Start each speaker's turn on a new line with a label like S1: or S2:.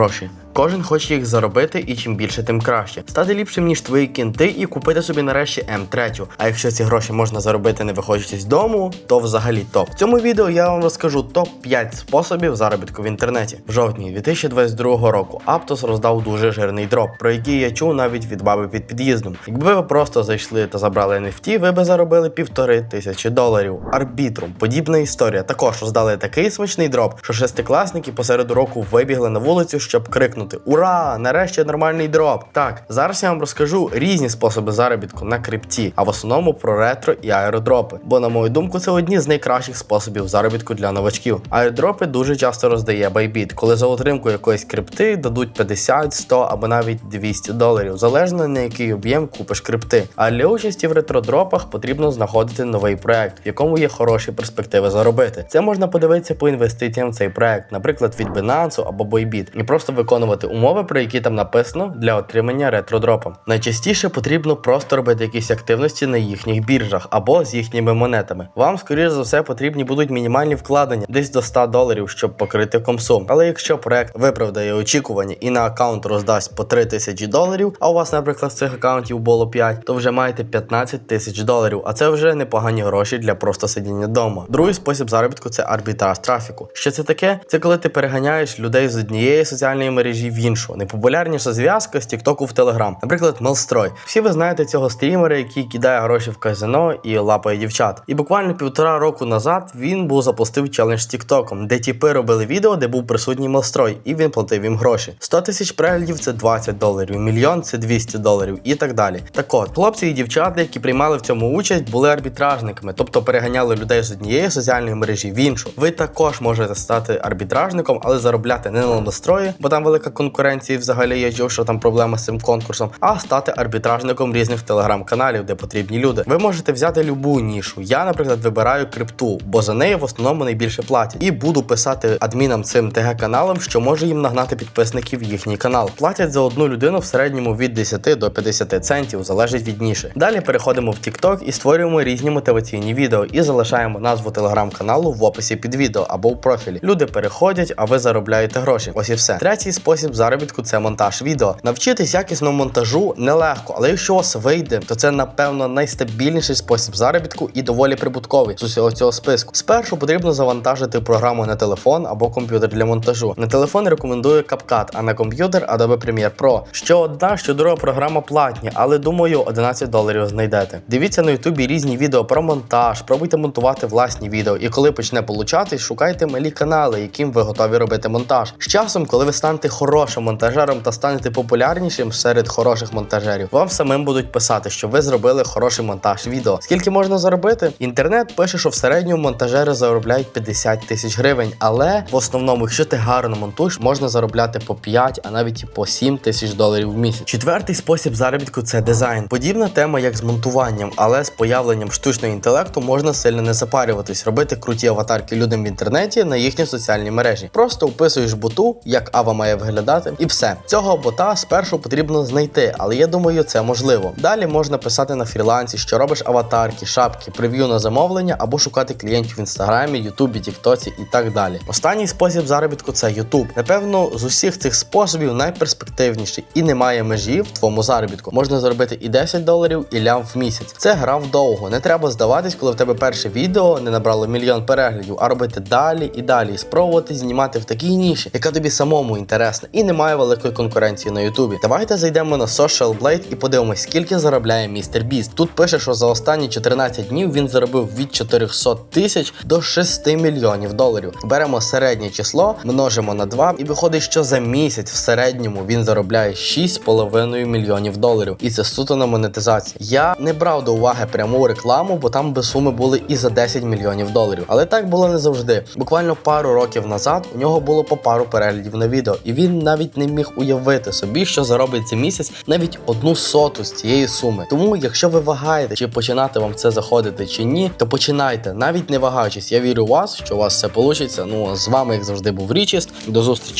S1: Гроші. Кожен хоче їх заробити, і чим більше, тим краще. Стати ліпшим, ніж твої кінти, і купити собі нарешті М3. А якщо ці гроші можна заробити, не виходячи з дому, то взагалі топ. В цьому відео я вам розкажу топ-5 способів заробітку в інтернеті. В жовтні 2022 року Aptos роздав дуже жирний дроп, про який я чув навіть від баби під під'їздом. Якби ви просто зайшли та забрали NFT, ви би заробили півтори тисячі доларів. Арбітрум, подібна історія. Також роздали такий смачний дроп, що шестикласники посеред року вибігли на вулицю, щоб крикнути: Ура! Нарешті нормальний дроп! Так, зараз я вам розкажу різні способи заробітку на крипті, а в основному про ретро і аеродропи. Бо, на мою думку, це одні з найкращих способів заробітку для новачків. Аеродропи дуже часто роздає Bybit, коли за отримку якоїсь крипти дадуть 50, 100 або навіть 200 доларів, залежно на який об'єм купиш крипти. А для участі в ретродропах потрібно знаходити новий проект, в якому є хороші перспективи заробити. Це можна подивитися по інвестиціям в цей проект, наприклад, від Binance або Bybit, і просто виконувати умови, про які там написано для отримання ретродропа. Найчастіше потрібно просто робити якісь активності на їхніх біржах або з їхніми монетами. Вам, скоріш за все, потрібні будуть мінімальні вкладення десь до 100 доларів, щоб покрити комсу. Але якщо проект виправдає очікування і на аккаунт роздасть по 3 тисячі доларів, а у вас, наприклад, цих аккаунтів було 5, то вже маєте 15 тисяч доларів, а це вже непогані гроші для просто сидіння вдома. Другий спосіб заробітку це арбітраж трафіку. Що це таке? Це коли ти переганяєш людей з однієї соціальної мережі в іншу. Найпопулярніша зв'язка з Тіктоку в Телеграм, наприклад, Мелстрой. Всі ви знаєте цього стрімера, який кидає гроші в казино і лапає дівчат. І буквально півтора року назад він був запустив челендж з Тіктоком, де тіпи робили відео, де був присутній Мелстрой, і він платив їм гроші. 100 тисяч переглядів це 20 доларів, мільйон це 200 доларів і так далі. Так от, хлопці і дівчата, які приймали в цьому участь, були арбітражниками, тобто переганяли людей з однієї соціальної мережі в іншу. Ви також можете стати арбітражником, але заробляти не на настрої, бо там велика конкуренція. і Взагалі чув, що там проблема з цим конкурсом, а стати арбітражником різних телеграм-каналів, де потрібні люди. Ви можете взяти любу нішу. Я, наприклад, вибираю крипту, бо за неї в основному найбільше платять. І буду писати адмінам цим ТГ каналам, що може їм нагнати підписників їхній канал. Платять за одну людину в середньому від 10 до 50 центів, залежить від ніші. Далі переходимо в TikTok і створюємо різні мотиваційні відео і залишаємо назву телеграм-каналу в описі під відео або в профілі. Люди переходять, а ви заробляєте гроші. Ось і все. Третій спосіб заробітку це монтаж відео. Навчитись якісному монтажу нелегко, але якщо у вас вийде, то це напевно найстабільніший спосіб заробітку і доволі прибутковий з усього цього списку. Спершу потрібно завантажити програму на телефон або комп'ютер для монтажу. На телефон рекомендую CapCut, а на комп'ютер Adobe Premiere Pro. Що одна, що друга програма платні, але думаю, 11 доларів знайдете. Дивіться на Ютубі різні відео про монтаж, пробуйте монтувати власні відео. І коли почне получатись, шукайте малі канали, яким ви готові робити монтаж. З часом, коли ви станете хорошим монтажером та станете популярнішим серед хороших монтажерів, вам самим будуть писати, що ви зробили хороший монтаж відео. Скільки можна заробити? Інтернет пише, що в середньому монтажери заробляють 50 тисяч гривень, але в основному, якщо ти гарно монтуєш, можна заробляти по 5, а навіть і по 7 тисяч доларів в місяць. Четвертий спосіб заробітку це дизайн. Подібна тема, як з монтуванням, але з появленням штучного інтелекту можна сильно не запарюватись, робити круті аватарки людям в інтернеті на їхні соціальні мережі. Просто вписуєш боту, як ава має виглядати, і все. Цього бота спершу потрібно знайти, але я думаю, це можливо. Далі можна писати на фрілансі, що робиш аватарки, шапки, прев'ю на замовлення або шукати клієнтів в інстаграмі, Ютубі, Тіктоці і так далі. Останній спосіб заробітку це Ютуб. Напевно, з усіх цих способів найперспективніший і немає межі в твоєму заробітку. Можна заробити і 10 доларів, і лям в місяць. Це грав довго. Не треба здаватись, коли в тебе перше відео не набрало мільйон переглядів, а робити далі і далі, спробувати знімати в такій ніші, яка тобі самому інтересна, і немає великої конкуренції на Ютубі. Давайте зайдемо на Social Blade і подивимось, скільки заробляє містер Біст. Тут пише, що за останні 14 днів він заробив від 400 тисяч до 6 мільйонів доларів. Беремо середнє число, множимо на 2 і виходить, що за місяць в середньому він заробляє 6,5 мільйонів доларів. І це суто на монетизації. Я не брав до уваги пряму рекламу, бо там би суми були і за 10 мільйонів доларів. Але так було не завжди. Буквально пару років назад у нього було по пару переглядів на відео, і він навіть не міг уявити собі, що заробить за місяць навіть одну соту з цієї суми. Тому, якщо ви вагаєте, чи починати вам це заходити чи ні, то починайте, навіть не вагаючись. Я вірю у вас, що у вас все вийде. Ну а з вами, як завжди, був Річіст. До зустрічі.